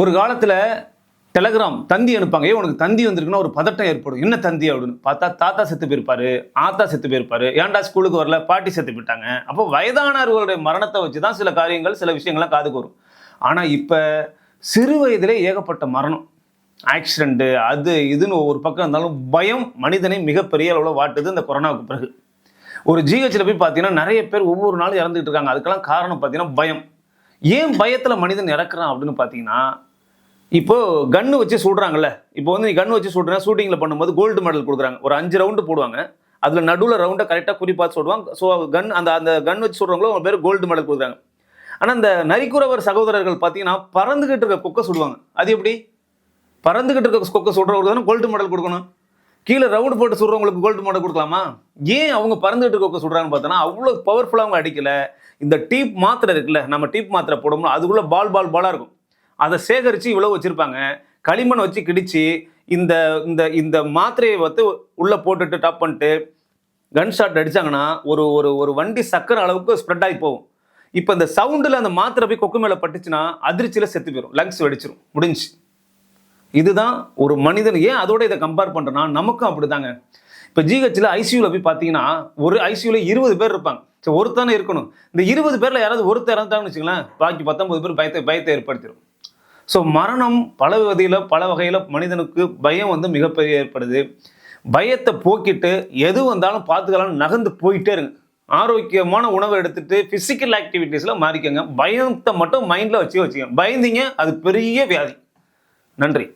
ஒரு காலத்தில் டெலகிராம் தந்தி அனுப்பாங்க. ஏன் உனக்கு தந்தி வந்திருக்குன்னா ஒரு பதட்டம் ஏற்படும். என்ன தந்தி அப்படின்னு பார்த்தா தாத்தா செத்து போயிருப்பாரு ஆத்தா செத்து போயிருப்பாரு ஏன்டா ஸ்கூலுக்கு வரல பாட்டி செத்து போயிட்டாங்க. அப்போ வயதானவர்களுடைய மரணத்தை வச்சு தான் சில காரியங்கள் சில விஷயங்கள்லாம் காதுக்கு வரும். ஆனால் இப்போ சிறு வயதிலே ஏகப்பட்ட மரணம். ஆக்சிடெண்ட்டு அது இதுன்னு ஒவ்வொரு பக்கம் இருந்தாலும் பயம் மனிதனை மிகப்பெரிய அளவில் வாட்டுது இந்த கொரோனாவுக்கு பிறகு. ஒரு ஜிஹெச்சில் போய் பார்த்தீங்கன்னா நிறைய பேர் ஒவ்வொரு நாளும் இறந்துட்டு இருக்காங்க. அதுக்கெல்லாம் காரணம் பார்த்தீங்கன்னா பயம். ஏன் பயத்தில் மனிதன் இறக்குறான் அப்படின்னு பார்த்தீங்கன்னா இப்போ கன்று வச்சு சுடுறாங்கல்ல? இப்போ வந்து நீ கன்று வச்சு சுடுறேன் ஷூட்டிங்கில் பண்ணும்போது கோல்டு மெடல் கொடுக்குறாங்க. ஒரு அஞ்சு ரவுண்டு போடுவாங்க. அதில் நடுவில் ரவுண்டை கரெக்டாக குறிப்பாக சொல்லுவாங்க ஸோ கன் அந்த அந்த கன் வச்சு சுடுறவங்களோ அவங்க பேர் கோல்டு மெடல் கொடுக்குறாங்க. ஆனால் இந்த நரிக்குறவர் சகோதரர்கள் பார்த்தீங்கன்னா பறந்துக்கிட்டு இருக்க கொக்கை சுடுவாங்க. அது எப்படி? பறந்துக்கிட்டு இருக்க கொக்கை சுடுறவங்களுக்கு தானே கோல்டு மெடல் கொடுக்கணும். கீழே ரவுண்டு போட்டு சுடுறவங்களுக்கு கோல்டு மாடல் கொடுக்கலாமா? ஏன் அவங்க பறந்துகிட்டு இருக்க சுடுறாங்கன்னு பார்த்தோன்னா அவ்வளோ பவர்ஃபுல்லாக அவங்க அடிக்கல. இந்த டீப் மாத்திரை இருக்குல்ல நம்ம டீப் மாத்திரை போடணும் அதுக்குள்ளே பால் பால் பாலாக இருக்கும். அதை சேகரித்து இவ்வளோ வச்சுருப்பாங்க. களிமண் வச்சு கிடிச்சு இந்த இந்த இந்த மாத்திரையை வந்து உள்ளே போட்டுட்டு டாப் பண்ணிட்டு கன் ஷாட் அடிச்சாங்கன்னா ஒரு ஒரு ஒரு வண்டி சக்கர அளவுக்கு ஸ்ப்ரெட் ஆகி போகும். இப்போ இந்த சவுண்டில் அந்த மாத்திரை போய் கொக்கு மேலே பட்டுச்சுன்னா அதிர்ச்சியில் செத்து போயிடும் லங்ஸ் வெடிச்சிரும். முடிஞ்சு இதுதான் ஒரு மனிதன். ஏன் அதோட இதை கம்பேர் பண்ணுறேன்னா நமக்கும் அப்படிதாங்க. இப்போ ஜிஹெச்சில் ஐசியூவில் போய் பார்த்தீங்கன்னா ஒரு ஐசியூவில் இருபது பேர் இருப்பாங்க. ஸோ ஒருத்தானே இருக்கணும். இந்த இருபது பேரில் யாராவது ஒருத்தர் இறந்துட்டாங்கன்னு வச்சுக்கலாம் பாக்கி பத்தொம்பது பேர் பயத்தை பயத்தை ஏற்படுத்திடும் ஸோ மரணம் பல வகையில் பல வகையில் மனிதனுக்கு பயம் வந்து மிகப்பெரிய ஏற்படுது. பயத்தை போக்கிட்டு எது வந்தாலும் பார்த்துக்கலாம் நகர்ந்து போயிட்டே இருங்க. ஆரோக்கியமான உணவை எடுத்துட்டு ஃபிசிக்கல் ஆக்டிவிட்டீஸில் மாறிக்கங்க. பயத்தை மட்டும் மைண்டில் வச்சு வச்சுக்கோங்க. பயந்தீங்க அது பெரிய வியாதி. நன்றி.